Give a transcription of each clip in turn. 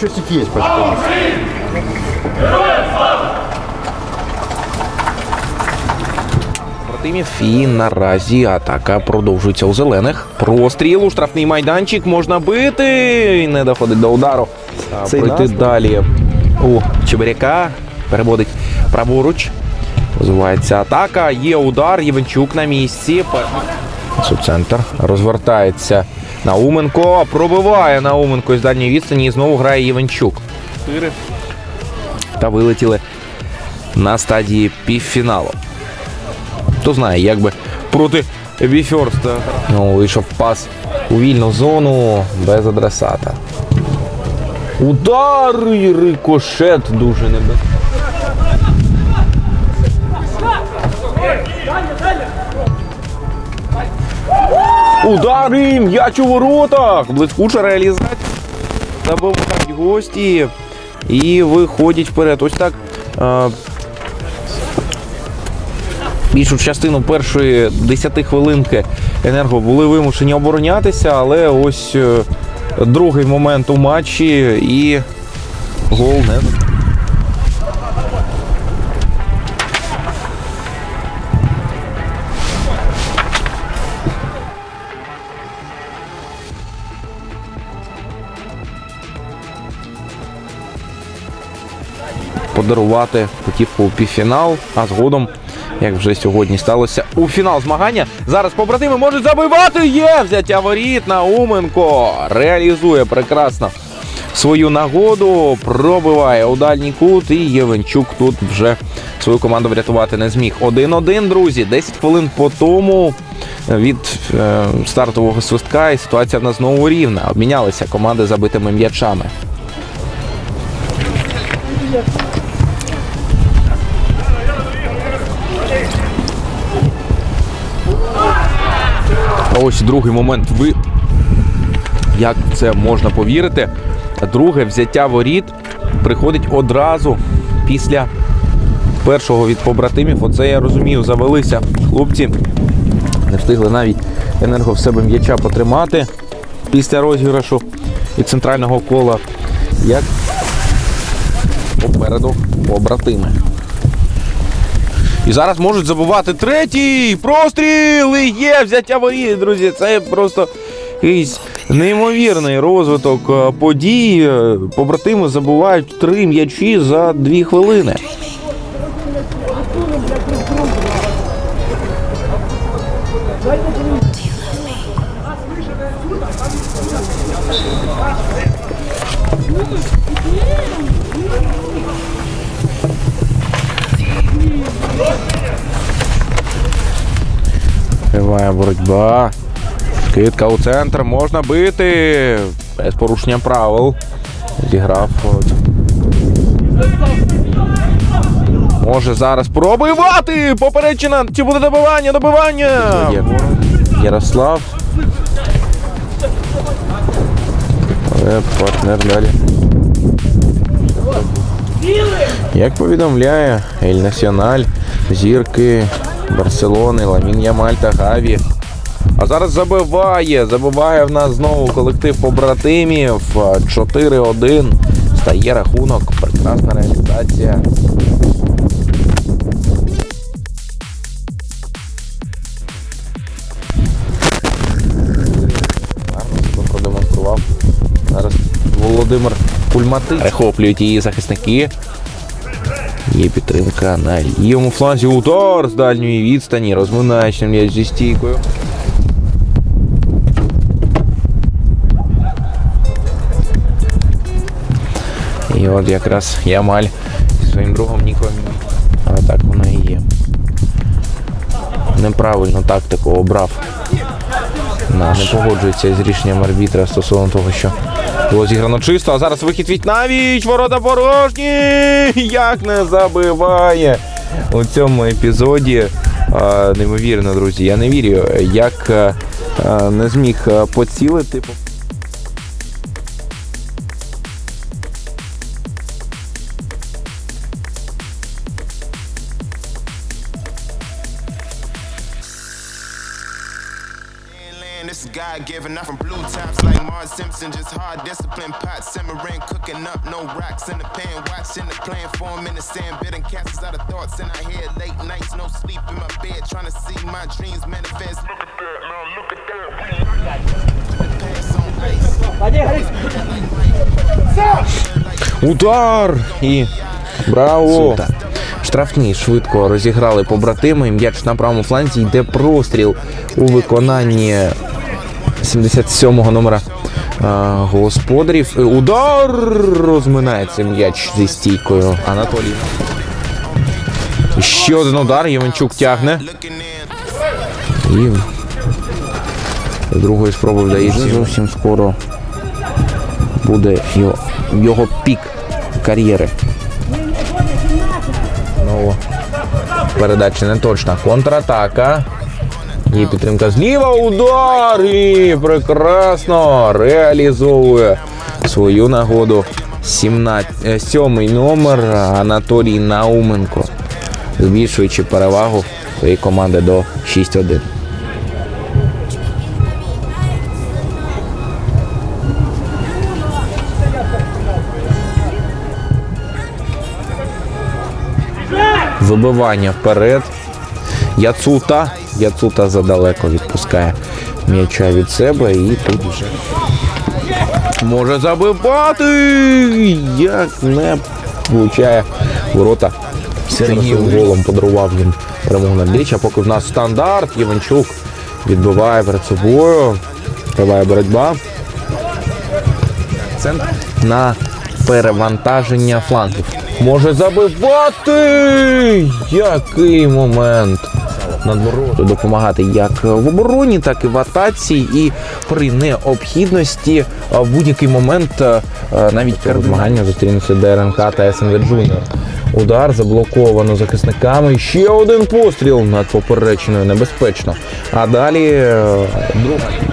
Щось є почти. Протимів і наразі атака продовжується у зелених. Простріл у штрафний майданчик можна бити. І не доходить до удару. Цей Пройти далі у Чебиряка. Переводить праворуч. Розвивається атака. Є удар. Євенчук на місці. Центр розвертається Науменко. Пробиває Науменко із дальньої відстані. І знову грає Євенчук. Та вилетіли на стадії півфіналу. Хто знає, як би проти Біферста. Ну, вийшов пас у вільну зону без адресата. Удар і рикошет дуже небезпечний. Удар і м'яч у воротах. Блискуча реалізація. Забивають гості і виходять вперед. Ось так. е, більшу частину першої 10 хвилинки енерго були вимушені оборонятися, але ось е, другий момент у матчі і гол не подарувати путівку у півфінал, а згодом, як вже сьогодні сталося, у фінал змагання. Зараз побратими можуть забивати. Є взяття воріт. Науменко реалізує прекрасно свою нагоду, пробиває у дальній кут. І Євенчук тут вже свою команду врятувати не зміг. 1-1, друзі. 10 хвилин по тому. Від е, стартового свистка і ситуація в нас знову рівна. Обмінялися команди забитими м'ячами. А Ось другий момент. Ви як це можна повірити? Друге взяття воріт приходить одразу після першого від побратимів. Оце я розумію, завелися хлопці. Не встигли навіть енерго в себе м'яча потримати після розіграшу і центрального кола. Як попереду побратими. І зараз можуть забувати третій простріл і є взяття воріт, друзі. Це просто якийсь неймовірний розвиток е, подій. Е, Побратими забувають три м'ячі за дві хвилини. Триває боротьба. Кидка у центр можна бити. Без порушення правил. Зіграв. Може зараз пробивати! Поперечина! Чи буде добивання? Добивання! Ярослав. Партнер далі. Як повідомляє Ель Національ, зірки Барселони, Ламін Ямаль та Гаві. А зараз забиває. Забиває в нас знову колектив побратимів. 4-1. Стає рахунок. Прекрасна реалізація. Володимир Кульматич. Перехоплюють її захисники. Є підтримка на лівому фланзі. Удар з дальньої відстані. Розминаючи м'яч зі стійкою. І от якраз Ямаль зі своїм другом Ніком. Але так воно і є. Неправильну тактику обрав. На, не погоджується з рішенням арбітра стосовно того, що було зіграно чисто, а зараз вихід від навіч, ворота порожні. Як не забиває у цьому епізоді. Неймовірно, друзі. Я не вірю, як не зміг поцілити. God given, not from blue tops like Mars Simpson. Just hard discipline, pot simmering, cooking up, no rocks in the pan. Watching the plan form in the sand, bidding castles out of thoughts in our head. Late nights, no sleep in my bed, trying to see my dreams manifest. Look at that, now look at that. Удар! І браво! Штрафні швидко розіграли побратими. М'яч на правому фланзі йде простріл у виконанні 77-го номера а, господарів. Удар! Розминається м'яч зі стійкою. Анатолій. Ще один удар. Єванчук тягне. І з другої спроби вдається. Зовсім скоро буде його, його пік кар'єри. Знову передача не точна. Контратака. І підтримка зліва. Удар! І прекрасно реалізовує свою нагоду. 17, е, сьомий номер Анатолій Науменко. Збільшуючи перевагу своєї команди до 6-1. Вибивання вперед. Яцута. Яцута задалеко відпускає м'яча від себе і тут вже може забивати. Як не влучає ворота. Сергій голом подарував їм перемогу на Ліч, а поки в нас стандарт. Єванчук відбиває перед собою. Триває боротьба. Центр на перевантаження флангів. Може забивати! Який момент! надвороту допомагати як в обороні, так і в атаці, і при необхідності в будь-який момент навіть перед змаганням зустрінуться ДРНК та СНВ Джуніор. Удар заблоковано захисниками. Ще один постріл над поперечною небезпечно. А далі е, другий.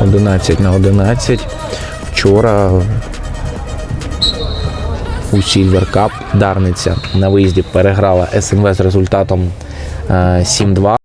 11 на 11. Вчора у Silver Cup Дарниця на виїзді переграла СНВ з результатом е, 7-2.